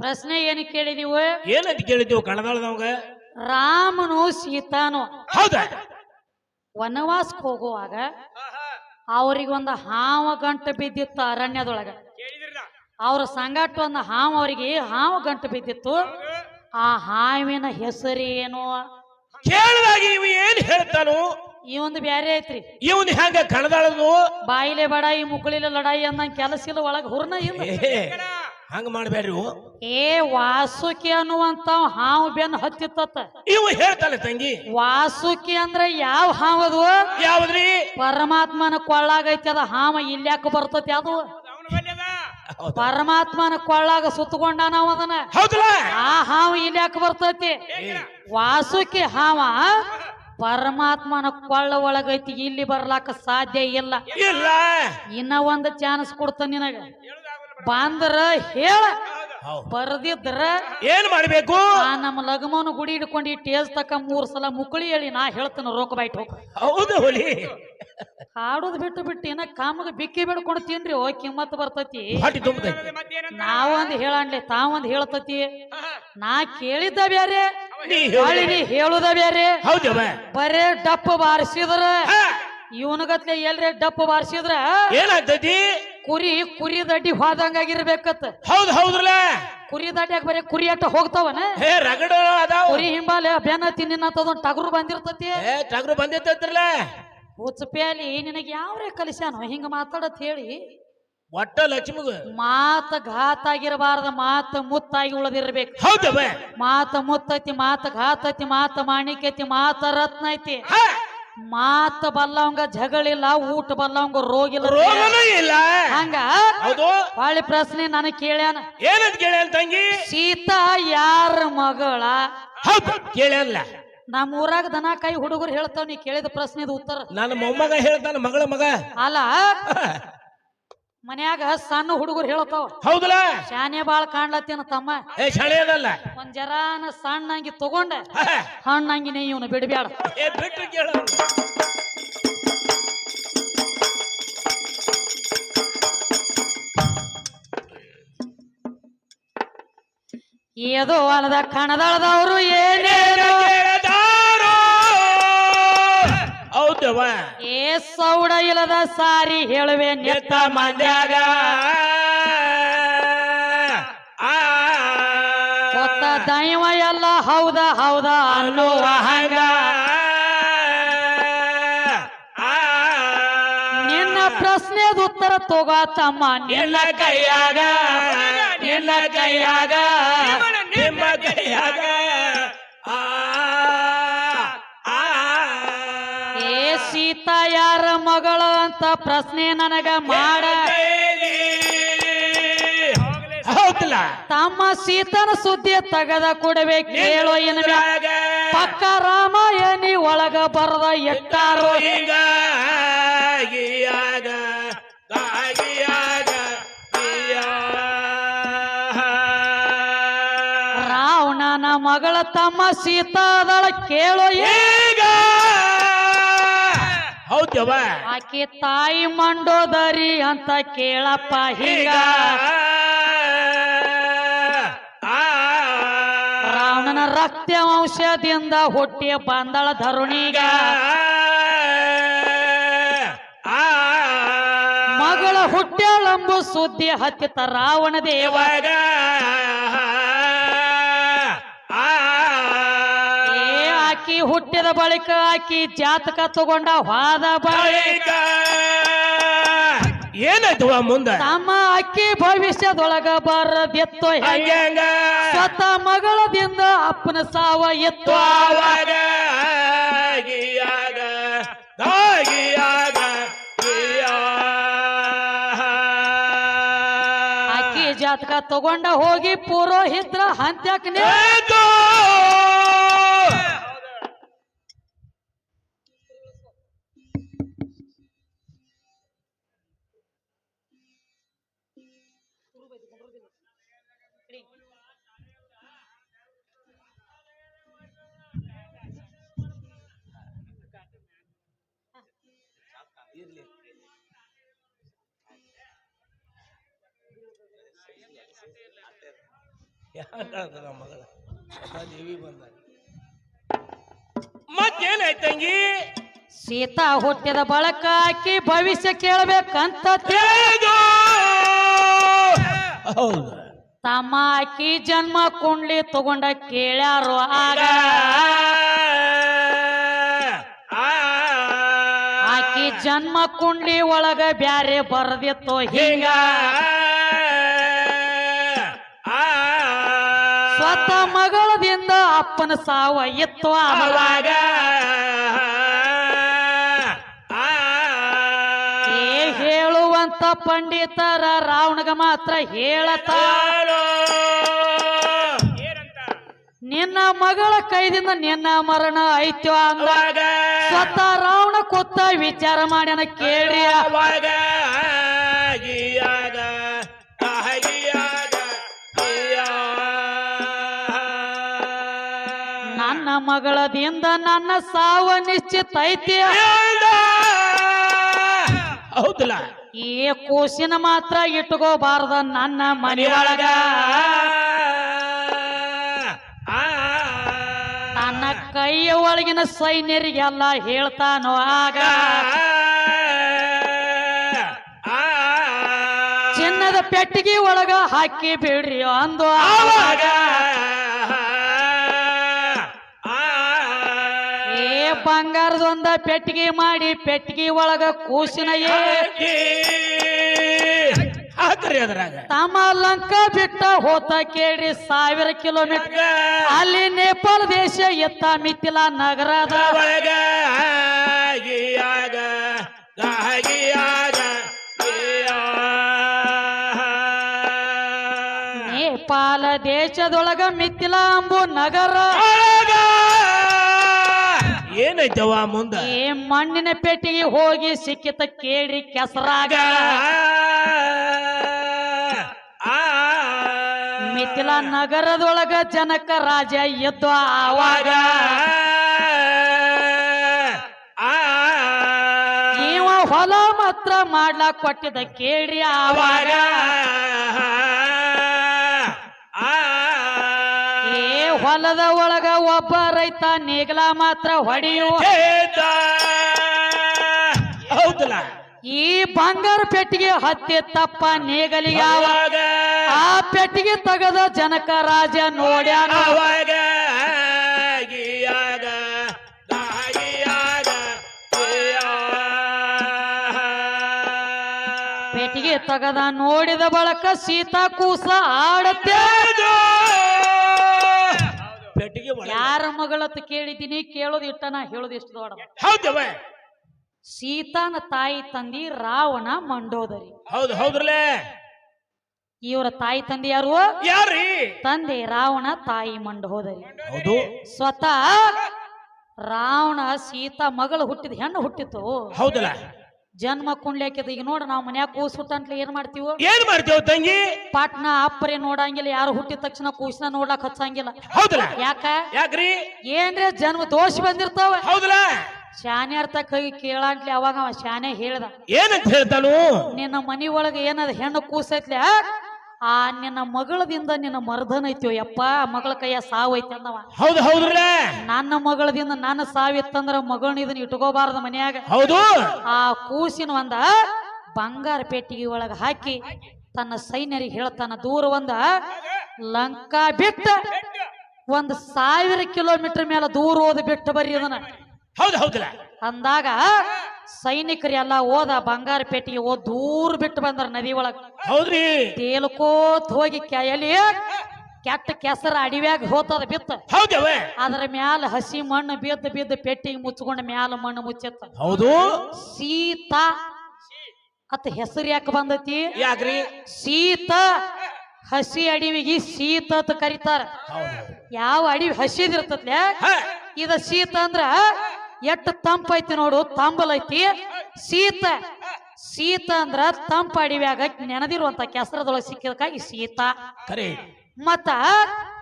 ಪ್ರಶ್ನೆ ಏನು ಕೇಳಿದೀವ ಏನಂತ ಕೇಳಿದ್ದೀವಿ ಕಣದಾಳದವಂಗ? ರಾಮನು ಸೀತಾನು. ಹೌದಾ? ವನವಾಸಕ್ಕೆ ಹೋಗುವಾಗ ಅವ್ರಿಗೊಂದು ಹಾವ ಗಂಟು ಬಿದ್ದಿತ್ತು ಅರಣ್ಯದೊಳಗ. ಅವ್ರ ಸಂಗಟ ಒಂದು ಹಾವು ಅವರಿಗೆ ಹಾವು ಗಂಟು ಬಿದ್ದಿತ್ತು ಆ ಹಾವಿನ ಹೆಸರೇನು ಕೇಳಿದಾಗ ಇವ ಏನ್ ಹೇಳ್ತಾನು? ಈ ಒಂದು ಬ್ಯಾರೆ ಐತ್ರಿ. ಇವನ್ ಹೆಂಗ ಕಣದಾಳದು ಬಾಯಿಲೆ ಬಡಾಯಿ ಮುಕ್ಕಳಿಲೆ ಲಡಾಯಿ ಅಂದಂಗ ಕೆಲಸ ಇಲ್ಲ ಒಳಗ ಹುರ್ನ ಇಲ್ಲ ಹಂಗ ಮಾಡ್ಬೇಡ್ರಿ ಏ ವಾಸುಕಿ ಅನ್ನುವಂತ ಹಾವು ಬೆನ್ ಹತ್ತಿತ್ತ ಇವ ಹೇಳ್ತಾಳೆ ತಂಗಿ. ವಾಸುಕಿ ಅಂದ್ರೆ ಯಾವ ಹಾವದು ಯಾವ್ದ್ರಿ? ಪರಮಾತ್ಮನ ಕೊಳ್ಳಾಗೈತಿ ಅದ ಹಾವ ಇಲ್ಯಾಕ ಬರ್ತತಿ ಅದು? ಪರಮಾತ್ಮನ ಕೊಳ್ಳಾಗ ಸುತ್ತಕೊಂಡ ನಾವು ಅದನ್ನ ಆ ಹಾವು ಇಲ್ಯಾಕ ಬರ್ತೈತಿ? ವಾಸುಕಿ ಹಾವ ಪರಮಾತ್ಮನ ಕೊಳ್ಳ ಒಳಗೈತಿ ಇಲ್ಲಿ ಬರ್ಲಾಕ ಸಾಧ್ಯ ಇಲ್ಲ. ಇಲ್ಲ. ಇನ್ನ ಒಂದ್ ಚಾನ್ಸ್ ಕೊಡ್ತ ನಿನಗ. ಬಂದ್ರ ಹೇಳ. ಬರ್ದಿದ್ರ ಏನ್ ಮಾಡ್ಬೇಕು? ಆ ನಮ್ಮ ಲಗಮನ ಗುಡಿ ಹಿಡ್ಕೊಂಡು ಈ ಟೇಜ್ ತಕ ಮೂರ್ ಸಲ ಮುಕ್ಕಳಿ ಹೇಳಿ ನಾ ಹೇಳ್ತೇನೆ ರೋಕ ಬೈಟ್ ಹೋಗ. ಹೌದು ಹೋಲಿ. ಹಾಡೋದ್ ಬಿಟ್ಟು ಬಿಟ್ಟು ಏನ ಕಾಮಗ ಬಿಕ್ಕಿ ಬಿಡ್ಕೊಂಡು ತಿನ್ರಿ ಓ ಕಿಮ್ಮತ್ ಬರ್ತತಿ. ನಾವೊಂದ್ ಹೇಳನ್ಲಿ ತಾವೊಂದ್ ಹೇಳ್ತತಿ. ನಾ ಕೇಳಿದ್ದ ಬ್ಯಾರೆ ನೀ ಹೇಳುದ ಬ್ಯಾರೆ. ಬರೇ ಡಪ್ಪ ಬಾರಿಸಿದ್ರ. ಇವನಗತ್ಲೆ ಎಲ್ರೆ ಡಪ್ಪ ಬಾರಿಸಿದ್ರ. ಏನಾಗ್ತೈತಿ? ಕುರಿ ಕುರಿ ದಡ್ಡಿ ಹೋದಂಗಾಗಿರ್ಬೇಕತ್ತ ಹೌದು ಹೌದ್ರಲ್ಲ ಕುರಿ ದಡ್ಡಿಯಾಗ ಬರೀ ಕುರಿ ಅಟ್ಟ ಹೋಗ್ತಾವನ? ಹೇ ರಗಡ ಅದಾವ. ಕುರಿ ಹಿಂಬಾಲೆ ಬೆನ್ನ ತಿನ್ನಿನತ್ತದೊಂದ್ ಟಗರು ಬಂದಿರ್ತತಿ. ಏ ಟಗರು ಉಚ್ಪೇಲಿ ಹುಚ್ಚಪ್ಯಾಲಿ ನಿನಗೆ ಯಾವ್ರೆ ಕಲಿಸ್ಯಾನೋ? ಹಿಂಗ ಮಾತಾಡತ್ ಹೇಳಿ. ಒಟ್ಟ ಲಕ್ಷ್ಮಿ ಮಾತ ಘಾತ ಆಗಿರಬಾರ್ದ ಮಾತ ಮುತ್ತಾಗಿ ಉಳದಿರ್ಬೇಕು. ಹೌದವ ಮಾತ ಮುತ್ತೈತಿ ಮಾತ ಘಾತೈತಿ ಮಾತ ಮಾಣಿಕ್ಯತಿ ಮಾತ ರತ್ನ ಐತಿ ಮಾತ ಬಲ್ಲವಂಗ ಜಗಳಿಲ್ಲ ಊಟ ಬಲ್ಲವಂಗ ರೋಗ ಇಲ್ಲ ರೋಗನೂ ಇಲ್ಲ. ಹಂಗ? ಹೌದು. ಬಾಳಿ ಪ್ರಶ್ನೆ ನನಗ್ ಕೇಳ್ಯಾನ. ಏನಂತ ಕೇಳ್ಯಾನ ತಂಗಿ? ಸೀತಾ ಯಾರ ಮಗಳ? ಹೌದು ಕೇಳ್ಯಾನಲ್ಲ. ನಮ್ಮ ಊರಾಗ ದನ ಕೈ ಹುಡುಗರು ಹೇಳ್ತಾವ ನೀ ಕೇಳಿದ ಪ್ರಶ್ನೆದು ಉತ್ತರ. ನನ್ನ ಮೊಮ್ಮಗ ಹೇಳ್ತಾನ ಮಗಳ ಮಗ. ಅಲ್ಲ? ಮನ್ಯಾಗ ಸಣ್ಣ ಹುಡುಗರು ಹೇಳ್ತಾವ ಹೌದಲ್ಲ? ಶಾನೆ ಬಾಳ್ ಕಾಣ್ಲತ್ತೇನ ತಮ್ಮ. ಏ ಶಳೆಯದಲ್ಲ ಒಂದ್ ಜರಾನ ಸಣ್ಣಂಗಿ ತಗೊಂಡ ಹಣ್ಣಂಗಿನೇ ಇವನು ಏ ಬಿಟ್ಟು ಕೇಳ. ಏದೋ ಅಲ್ಲದ ಕಣದಳದವರು ಏನೇನು. ಏ ಸೌಡ ಇಲ್ಲದ ಸಾರಿ ಹೇಳುವೆ ನೆತ್ತ ಮಂದ್ಯಾಗ. ಕೊತ್ತ ದೈವ ಎಲ್ಲ ಹೌದ ಹೌದ ಅನ್ನುವ ಹಂಗ. ನಿನ್ನ ಪ್ರಶ್ನೆದ ಉತ್ತರ ತಗೋ ತಮ್ಮ ನಿನ್ನ ಕೈಯಾಗ. ನಿನ್ನ ಕೈಯಾಗ. ನಿಮ್ಮ ಕೈಯಾಗ. ಸೀತಾ ಯಾರ ಮಗಳ ಅಂತ ಪ್ರಶ್ನೆ ನನಗ ಮಾಡ. ಹೌದಲ್ಲ. ತಮ್ಮ ಸೀತನ ಸುದ್ದಿ ತಗದ ಕೊಡವೆ ಕೇಳೋ ಏನ ಪಕ್ಕ ರಾಮಾಯಣಿ ಒಳಗ ಬರದ ಎಟ್ಟಾರೋ. ರಾವಣನ ಮಗಳ ತಮ್ಮ ಸೀತಾದಳ ಕೇಳೋ ಈಗ ಹೌದವ ಆಕೆ ತಾಯಿ ಮಂಡೋದರಿ ಅಂತ ಕೇಳಪ್ಪ ಹೀಗ. ರಾವಣನ ರಕ್ತ ವಂಶದಿಂದ ಹುಟ್ಟಿ ಬಂದಳ ಧರುಣಿಗ. ಆ ಮಗಳ ಹುಟ್ಟ್ಯಾಳಂಬು ಸುದ್ದಿ ಹತ್ತಿತ ರಾವಣ ದೇವ. ದೇವಾಗ ಹುಟ್ಟಿದ ಬಳಿಕ ಆಕಿ ಜಾತಕ ತಗೊಂಡ ವಾದ ಬಳಿ ಬಳಿಕ ಏನಾಯ್ತವ ಮುಂದ? ತಮ್ಮ ಅಕ್ಕಿ ಭವಿಷ್ಯದೊಳಗ ಬರದಿತ್ತು ಹಂಗೆ? ಹಂಗ ಸ್ವತ ಮಗಳದಿಂದ ಅಪ್ಪನ ಸಾವ ಎತ್ತು ಆವಾಗ ಗಿಯಾಗ ಗಾಗಿಯಾಗ ಗಿಯಾ. ಅಕ್ಕಿ ಜಾತಕ ತಗೊಂಡ ಹೋಗಿ ಪುರೋಹಿತ್ರ ಹಂತ್ಯಾಕನೆ ದೇವಿ ಮತ್ತೇನಾಯ್ತಂಗಿ? ಸೀತಾ ಹುಟ್ಟಿದ ಬಳಕ ಆಕಿ ಭವಿಷ್ಯ ಕೇಳಬೇಕಂತ ಹೌದು. ತಮ್ಮ ಆಕಿ ಜನ್ಮ ಕುಂಡ್ಲಿ ತಗೊಂಡ ಕೇಳ್ಯಾರು ಆಗ ಆಕಿ ಜನ್ಮ ಕುಂಡ್ಲಿ ಒಳಗ ಬ್ಯಾರೆ ಬರ್ದಿತ್ತು. ಹಿಂಗ. ಸ್ವತಃ ಮಗಳದಿಂದ ಅಪ್ಪನ ಸಾವ ಎತ್ತುವ ಅವಾಗ ಹೇಳುವಂತ ಪಂಡಿತರ ರಾವಣಗ ಮಾತ್ರ ಹೇಳತ ನಿನ್ನ ಮಗಳ ಕೈದಿಂದ ನಿನ್ನ ಮರಣ ಐತ್ಯೋ ಅಂದಾಗ ಸ್ವತಃ ರಾವಣ ಕೊತ್ತ ವಿಚಾರ ಮಾಡ್ಯಾನ ಕೇಳ್ರಿ ಮಗಳದಿಂದ ನನ್ನ ಸಾವ ನಿಶ್ಚಿತ ಐತಿ. ಹೌದಲ್ಲ? ಈ ಕೂಸಿನ ಮಾತ್ರ ಇಟ್ಕೋಬಾರ್ದ ನನ್ನ ಮನೆಯೊಳಗ. ನನ್ನ ಕೈಯ ಒಳಗಿನ ಸೈನ್ಯರಿಗೆಲ್ಲ ಹೇಳ್ತಾನೋ ಆಗ. ಚಿನ್ನದ ಪೆಟ್ಟಿಗೆ ಒಳಗ ಹಾಕಿ ಬಿಡ್ರಿ ಅಂದು ಆವಾಗ. ಬಂಗಾರದೊಂದ ಪೆಟ್ಟಿಗೆ ಮಾಡಿ ಪೆಟ್ಟಿಗೆ ಒಳಗ ಕೂಸಿನ ಏ ಹಾಕ್ರಿ ಅದ್ರಾಗ. ತಮ್ಮ ಲಂಕ ಬಿಟ್ಟ ಹೋತ ಕೇಳಿ ಸಾವಿರ ಕಿಲೋಮೀಟರ್. ಅಲ್ಲಿ ನೇಪಾಳ ದೇಶ ಎತ್ತ ಮಿಥಿಲ ನಗರದ ಒಳಗ ನೇಪಾಳ ದೇಶದೊಳಗ ಮಿಥಿಲ ಅಂಬು ನಗರ. ಏನೈತವ ಮುಂದ? ಈ ಮಣ್ಣಿನ ಪೆಟ್ಟಿಗೆ ಹೋಗಿ ಸಿಕ್ಕಿತ ಕೇಳಿ ಕೆಸರಾಗ. ಮಿಥಿಲ ನಗರದೊಳಗ ಜನಕ ರಾಜ ಎದ್ದು ಆವಾಗ. ನೀವ ಹೊಲ ಮಾತ್ರ ಮಾಡ್ಲಾಕ್ ಕೊಟ್ಟಿದ ಕೇಳಿ ಆವಾಗ ಹೊಲದ ಒಳಗ ಒಬ್ಬ ರೈತ ನೇಗ್ಲ ಮಾತ್ರ ಹೊಡೆಯುವ ಹೌದಲ್ಲ? ಈ ಬಂಗಾರ ಪೆಟ್ಟಿಗೆ ಹತ್ತಿ ತಪ್ಪ ನೇಗಲಿ ಯಾವಾಗ ಆ ಪೆಟ್ಟಿಗೆ ತಗದ ಜನಕ ರಾಜ ನೋಡ್ಯಾನ. ಅವಾಗ ಗಿಯಾಗ ಗಾಗಿಯಾಗ ಪೆಟ್ಟಿಗೆ ತಗದ ನೋಡಿದ ಬಳಕ ಸೀತಾ ಕೂಸ ಆಡತ್ತೆ. ಯಾರ ಮಗಳತ್ ಕೇಳಿದ್ದೀನಿ ಕೇಳೋದು ಇಟ್ಟ ನಾ ಹೇಳೋದು ಎಷ್ಟು ದೊಡ್ಡ ಹೌದವ ಸೀತಾನ ತಾಯಿ ತಂದಿ ರಾವಣ ಮಂಡೋದರಿ. ಹೌದು ಹೌದ್ರಲೇ ಇವರ ತಾಯಿ ತಂದೆ ಯಾರು? ಯಾರಿ ತಂದೆ ರಾವಣ ತಾಯಿ ಮಂಡೋದರಿ. ಹೌದು. ಸ್ವತಃ ರಾವಣ ಸೀತಾ ಮಗಳು ಹುಟ್ಟಿದ ಹೆಣ್ಣು ಹುಟ್ಟಿತ್ತು ಹೌದಲ್ಲ? ಜನ್ಮ ಕುಂಡ್ಲಾಕಿದ ಈಗ ನೋಡ ನಾವು ಮನ್ಯಾಗ ಕೂಸ್ ಹುಟ್ಟಂಟ್ಲೆ ಏನ್ ಮಾಡ್ತೀವೋ? ಏನ್ ಮಾಡ್ತೇವ್ ತಂಗಿ? ಪಾಟ್ನ ಅಪ್ಪರೆ ನೋಡಂಗಿಲ್ಲ ಯಾರು ಹುಟ್ಟಿದ ತಕ್ಷಣ ಕೂಸ್ನ ನೋಡ್ಲಾಕ್ ಹಚ್ಚಂಗಿಲ್ಲ ಹೌದಲ್ಲ? ಯಾಕ? ಯಾಕ್ರಿ? ಏನ್ರಿ ಜನ್ಮ ದೋಷ ಬಂದಿರ್ತಾವ? ಹೌದಲ್ಲ? ಶಾನೆ ಅರ್ಥ ಕೈ ಕೇಳಂಟ್ಲಿ ಅವಾಗ ಅವ ಶಾನೆ ಹೇಳ್ದ. ಏನಂತ ಹೇಳ್ತಾನು? ನಿನ್ನ ಮನಿ ಒಳಗ ಏನದ ಹೆಣ್ಣು ಕೂಸೈತ್ಲೆ ಆ ನಿನ್ನ ಮಗಳದಿಂದ ನಿನ್ನ ಮರ್ದನ ಐತಿಯೋ ಯಪ್ಪ ಮಗಳ ಕೈಯ ಸಾವು ಐತಿ ಅಂದವ. ಹೌದು ಹೌದ್ರಲ್ಲ ನನ್ನ ಮಗಳದಿಂದ ನನ್ನ ಸಾವಿತ್ತಂದ್ರ ಮಗಳನ್ನ ಇದನ್ನ ಇಟ್ಕೋಬಾರ್ದ ಮನ್ಯಾಗ. ಹೌದು. ಆ ಕೂಸಿನ ಒಂದ ಬಂಗಾರ ಪೆಟ್ಟಿಗೆ ಒಳಗ ಹಾಕಿ ತನ್ನ ಸೈನ್ಯರಿಗೆ ಹೇಳ್ತಾನ ದೂರ ಒಂದ ಲಂಕಾ ಬಿಟ್ಟ ಒಂದ್ ಸಾವಿರ ಕಿಲೋಮೀಟರ್ ಮೇಲೆ ದೂರ ಹೋದ ಬಿಟ್ಟು ಬರ್ರಿ ಅದನ್ನ ಹೌದು ಹೌದಲ್ಲ ಅಂದಾಗ ಸೈನಿಕರು ಎಲ್ಲ ಹೋದ ಬಂಗಾರ ಪೆಟ್ಟಿಗೆ ಹೋದ್ ದೂರ ಬಿಟ್ಟು ಬಂದ್ರ ನದಿ ಒಳಗ. ಹೌದ್ರಿ. ತೇಲ್ಕೋತ್ ಹೋಗಿ ಕೆಯಲಿ ಕೆಟ್ಟ ಕೆಸರ ಅಡಿವ್ಯಾಗ ಹೋತದ ಬಿತ್ತ. ಹೌದವ ಅದ್ರ ಮ್ಯಾಲ ಹಸಿ ಮಣ್ಣು ಬಿದ್ದ ಬಿದ್ದ ಪೆಟ್ಟಿಗೆ ಮುಚ್ಕೊಂಡ ಮ್ಯಾಲ ಮಣ್ಣು ಮುಚ್ಚಿತ್ತ. ಹೌದು. ಸೀತಾ. ಅತ್ತ ಹೆಸರು ಯಾಕೆ ಬಂದತಿ? ಯಾಕ್ರಿ? ಸೀತ. ಹಸಿ ಅಡಿವಿಗೆ ಸೀತ ಅಂತ ಕರೀತಾರ. ಯಾವ ಅಡಿವಿ ಹಸಿದಿರ್ತತ್ಲೆ ಹ, ಇದ ಸೀತ ಅಂದ್ರ ಎಟ್ಟು ತಂಪ ಐತಿ ನೋಡು ತಾಂಬಲ್ ಐತಿ ಸೀತ ಶೀತ ಅಂದ್ರ ತಂಪ ಅಡಿವ್ಯಾಗ ನೆನದಿರುವಂತ ಕೆಸರದೊಳಗೆ ಸಿಕ್ಕಿದಕ್ಕಾಗಿ ಶೀತ ಕರೆ. ಮತ್ತ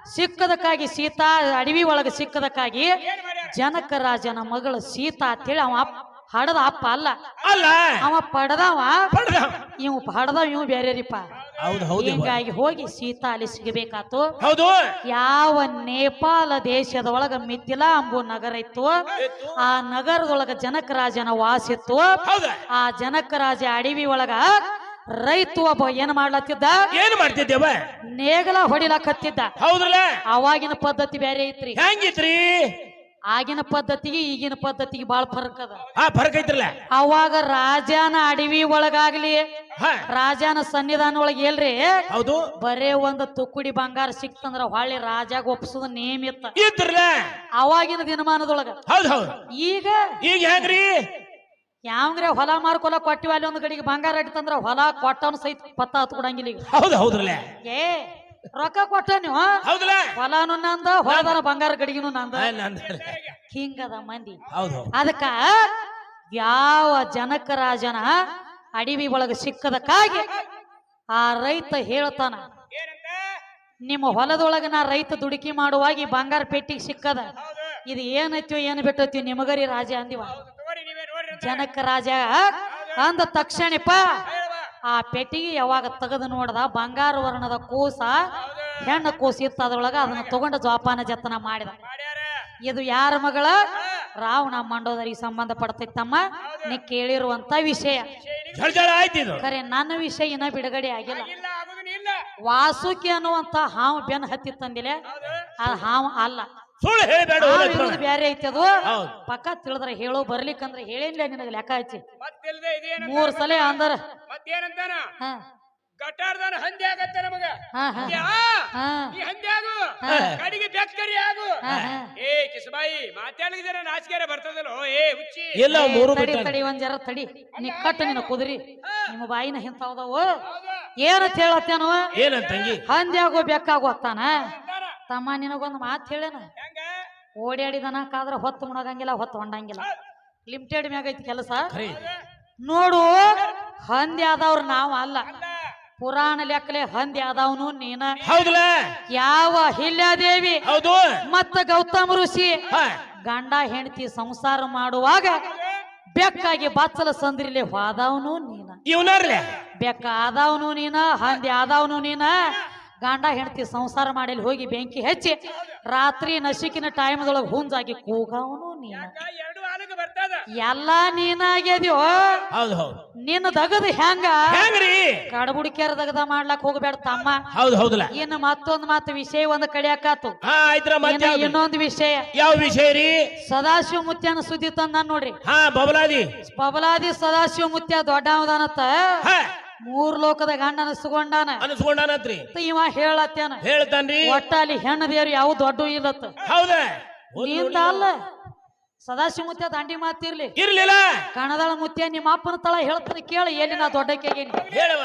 ಸಿಕ್ಕದಕ್ಕಾಗಿ ಸೀತಾ ಅಡವಿ ಒಳಗೆ ಸಿಕ್ಕದಕ್ಕಾಗಿ ಜನಕ ರಾಜನ ಮಗಳು ಸೀತಾ ಅಂತೇಳಿ ಅವ ಹಡದ ಅಪ್ಪ ಅಲ್ಲ. ಅಲ್ಲ. ಅವ ಪಡದವ. ಇವು ಇವ್ ಪಡದವ ಇವ್ ಬೇರೆ ರೀಪ ಹೌದು. ಹಿಂಗಾಗಿ ಹೋಗಿ ಸೀತಾ ಅಲ್ಲಿ ಸಿಗಬೇಕಾತು. ಹೌದು. ಯಾವ ನೇಪಾಳ ದೇಶದ ಒಳಗ ಮಿಥಿಲಾ ಅಂಬು ನಗರ ಇತ್ತು ಆ ನಗರದೊಳಗ ಜನಕ ರಾಜನ ವಾಸಿತ್ತು ಹೌದ. ಆ ಜನಕ ರಾಜ ಅಡವಿ ಒಳಗ ರೈತ ಒಬ್ಬ ಏನ್ ಮಾಡ್ಲತ್ತಿದ್ದ? ಏನ್ ಮಾಡ್ತಿದ್ದೇವ ನೇಗಲ ಹೊಡಿಲಕತ್ತಿದ್ದ. ಹೌದ್ರಲ್ಲ ಅವಾಗಿನ ಪದ್ಧತಿ ಬೇರೆ ಐತ್ರಿ. ಹೆಂಗಿತ್ರಿ? ಆಗಿನ ಪದ್ಧತಿಗೆ ಈಗಿನ ಪದ್ಧತಿಗೆ ಬಾಳ ಫರಕ್ ಅದ. ಹಾ ಫರಕ್ ಐತ್ರಲ್ಲ. ಅವಾಗ ರಾಜನ ಅಡವಿ ಒಳಗಾಗ್ಲಿ ರಾಜನ ಸನ್ನಿಧಾನ ಒಳಗೆ ಎಲ್ರಿ ಹೌದು. ಬರೇ ಒಂದು ತುಕ್ಕುಡಿ ಬಂಗಾರ ಸಿಕ್ತಂದ್ರ ಹೊಳ್ಳಿ ರಾಜಾಗ ಒಪ್ಪಿಸೋದ ನೇಮ್ ಇತ್ತ. ಇತ್ರಲ್ಲ ಅವಾಗಿನ ದಿನಮಾನದೊಳಗ. ಹೌದು ಹೌದು. ಈಗ ಈಗ ಹೆಂಗ್ರಿ? ಯಾವಂಗ್ರೆ ಹೊಲ ಮಾರ್ಕೊಲ ಕೊಟ್ಟಿವ ಅಲ್ಲಿ ಒಂದು ಗಡಿಗೆ ಬಂಗಾರ ಇಟ್ಟಂದ್ರ ಹೊಲ ಕೊಟ್ಟವನು ಸಹಿತ ಪತ್ತ ಹತ್ಕೊಡಂಗಿಲ್ಲ ಈಗ. ಹೌದು ಹೌದ್ರಲ್ಲ. ಏ ರೊಕ್ಕ ಕೊಟ್ಟ ನೀವು ಹೌದಲ್ಲ? ಹೊಲನು ನಂದ ಹೊಲದನ ಬಂಗಾರ ಗಡಿಗೆನು ನಂದ. ಹಿಂಗದ ಮಂದಿ. ಹೌದು ಅದಕ್ಕ ಯಾವ ಜನಕ ರಾಜನ ಅಡವಿ ಒಳಗ ಸಿಕ್ಕದಕ್ಕಾಗಿ ಆ ರೈತ ಹೇಳ್ತಾನ ನಿಮ್ಮ ಹೊಲದೊಳಗ ನಾ ರೈತ ದುಡುಕಿ ಮಾಡುವಾಗಿ ಬಂಗಾರ ಪೆಟ್ಟಿಗೆ ಸಿಕ್ಕದ ಇದು ಏನೈತಿಯೋ ಏನು ಬಿಟ್ಟೈತಿ ನಿಮಗರಿ ರಾಜ ಅಂದಿವ. ಜನಕ ರಾಜ ಅಂದ ತಕ್ಷಣಪ್ಪ ಆ ಪೆಟ್ಟಿಗೆ ಯಾವಾಗ ತೆಗೆದು ನೋಡ್ದ ಬಂಗಾರ ವರ್ಣದ ಕೂಸ ಹೆಣ್ಣು ಕೂಸ ಇತ್ತು ಅದ್ರೊಳಗ ಅದನ್ನ ತಗೊಂಡು ಜೋಪಾನ ಜತನ ಮಾಡಿದ. ಇದು ಯಾರ ಮಗಳ? ರಾವಣ ಮಂಡೋದರಿಗೆ ಸಂಬಂಧ ಪಡ್ತೈತಮ್ಮ ನೀ ಕೇಳಿರುವಂತ ವಿಷಯ. ಖರೆ ನನ್ನ ವಿಷಯ ಇನ್ನ ಬಿಡುಗಡೆ ಆಗಿಲ್ಲ. ವಾಸುಕಿ ಅನ್ನುವಂತ ಹಾವು ಬೆನ್ ಹತ್ತಿ ತಂದಿಲ್ಲ ಆ ಹಾವು ಅಲ್ಲ. ಸುಳ್ಳು ಹೇಳಬೇಡ ಬ್ಯಾರೆ ಐತಿ ಅದು ಹೌದು. ಪಕ್ಕ ತಿಳಿದ್ರೆ ಹೇಳೋ ಬರ್ಲಿಕ್ಕಂದ್ರೆ ಹೇಳೇನ್ಲ ನಿನಗೆ ಲೆಕ್ಕ ಹಚ್ಚಿ. ಮತ್ತಿಲ್ದೆ ಇದೇನ ಮೂರ್ ಸಲ ಅಂದರ. ಮತ್ತೇನಂತಾನ? ಹಾ. ಗಟಾರ್ದಾನ ಹಂದಿ ಆಗತ್ತ ನಮಗ. ಹಾ ಹಾ. ಯಾ ಹಾ. ನೀ ಹಂದಿ ಆಗು. ಹಾ. ಕಡಿಗೆ ಬೆಕ್ಕರಿ ಆಗು. ಹಾ, ಹಾ. ಏ ಕಿಸಬಾಯಿ ಮಾತಾಡಿದ್ರೆ ನಾಚಿಕೆರೆ ಬರ್ತದಲ್ಲೋ? ಏ ಹುಚ್ಚಿ. ಎಲ್ಲ ಮೂರು ತಡಿ ಬಿಟ್ಟ ತಡಿ ಒಂದ್ ಜರ ತಡಿ. ನೀ ಕಟ್ಟು ನಿನ್ನ ಕುದುರಿ. ನಿಮ್ಮ ಬಾಯಿನ ಹಿಂತಾವದವು ಏನಂತ ಹೇಳತ್ತೇನು ಏನಂತ ತಂಗಿ? ಹಂದ್ಯಾಗೋ ಬೆಕ್ಕಾಗೋ ಅತ್ತಾನ? ಅಂತಾನ. ತಮ್ಮ ನಿನಗೊಂದು ಮಾತು ಹೇಳೇನ? ಹೆಂಗ ಓಡಾಡಿದನ ಹೊತ್ತು ಮುಣಗಂಗಿಲ್ಲ ಹೊತ್ತು ಹೊಂಡಂಗಿಲ್ಲ. ಲಿಮಿಟೆಡ್ ಮ್ಯಾಗ ಐತಿ ಕೆಲಸ. ನೋಡು ಹಂದಿ ಆದವ್ರು ನಾವು ಅಲ್ಲ. ಅಲ್ಲ ಪುರಾಣ ಲೆಕ್ಕಲೆ ಹಂದಿ ಆದವನು ನೀನ. ಹೌದಲ್ಲ? ಯಾವ ಹಿಲ್ಯಾದೇವಿ ಹೌದು. ಮತ್ತ ಗೌತಮ ಋಷಿ ಗಂಡ ಹೆಂಡತಿ ಸಂಸಾರ ಮಾಡುವಾಗ ಬೆಕ್ಕಾಗಿ ಬಚ್ಚಲ ಸಂದ್ರಿಲಿ ಹೋದವನು ನೀನ. ಇವನಾರ್ಲೆ ಬೆಕ್ಕ ಆದವನು ನೀನ ಹಂದಿ ಆದವನು ನೀನ. ಗಂಡ ಹೆಂಡತಿ ಸಂಸಾರ ಮಾಡಲಿ ಹೋಗಿ ಬೆಂಕಿ ಹಚ್ಚಿ ರಾತ್ರಿ ನಶಿಕಿನ ಟೈಮ್ದೊಳಗೆ ಹುಂಜಾಗಿ ಕೂಗವನು ನೀನ. ಯಾಕ ಎರಡು ಆಲಕ್ಕೆ ಬರ್ತದ? ಎಲ್ಲಾ ನೀನಾಗ್ಯದ್ಯೋ? ಹೌದು ಹೌದು. ನಿನ್ನ ದಗದ ಹೆಂಗ? ಹೆಂಗ್ರಿ? ಕಡಬುಡಿಕೆರ ದಗದ ಮಾಡ್ಲಾಕ್ ಹೋಗ್ಬೇಡ ತಮ್ಮ. ಹೌದು ಹೌದಲ್ಲ. ಇನ್ನು ಮತ್ತೊಂದ್ ಮಾತು ವಿಷಯ ಒಂದ್ ಕಡೆ ಹಾಕಾತು ಹಾ ಆಯ್ತ್ರ ಮತ್ತೆ ಇನ್ನು ಇನ್ನೊಂದು ವಿಷಯ. ಯಾವ ವಿಷಯ ರೀ? ಸದಾಶಿವ ಮುತ್ಯನ ಸುದ್ದಿ ತಂದ ನೋಡ್ರಿ. ಹಾ ಬಬಲಾದಿ. ಬಬಲಾದಿ ಸದಾಶಿವ ಮುತ್ಯ ದೊಡ್ಡವದಾನತ್ತ ಹಾ. ಮೂರ್ ಲೋಕದ ಗಂಡ ಅನಿಸ್ಕೊಂಡಾನ. ಅನಿಸ್ಕೊಂಡಾನತ್ರಿ. ಇವ ಹೇಳತ್ತೇನ. ಹೇಳ್ತಾನ್ರಿ. ಒಟ್ಟ ಅಲ್ಲಿ ಹೆಣ್ಣು ದೇವ್ರು ಯಾವ ದೊಡ್ಡ ಇಲ್ಲತ್ತ. ಹೌದ? ನಿಂದ ಅಲ್ಲ. ಸದಾಶಿವ ಮುತ್ಯ ದಂಡಿ ಮಾತಿರ್ಲಿ ಇರ್ಲಿಲ್ಲ. ಕಣದಾಳ ಮುತ್ಯ ನಿಮ್ಮ ಅಪ್ಪನ ತಳ ಹೇಳ್ತಾನೆ ಕೇಳಿ ಎಲ್ಲಿ ನಾ ದೊಡ್ಡಕ್ಕೆ ಹೇಳವ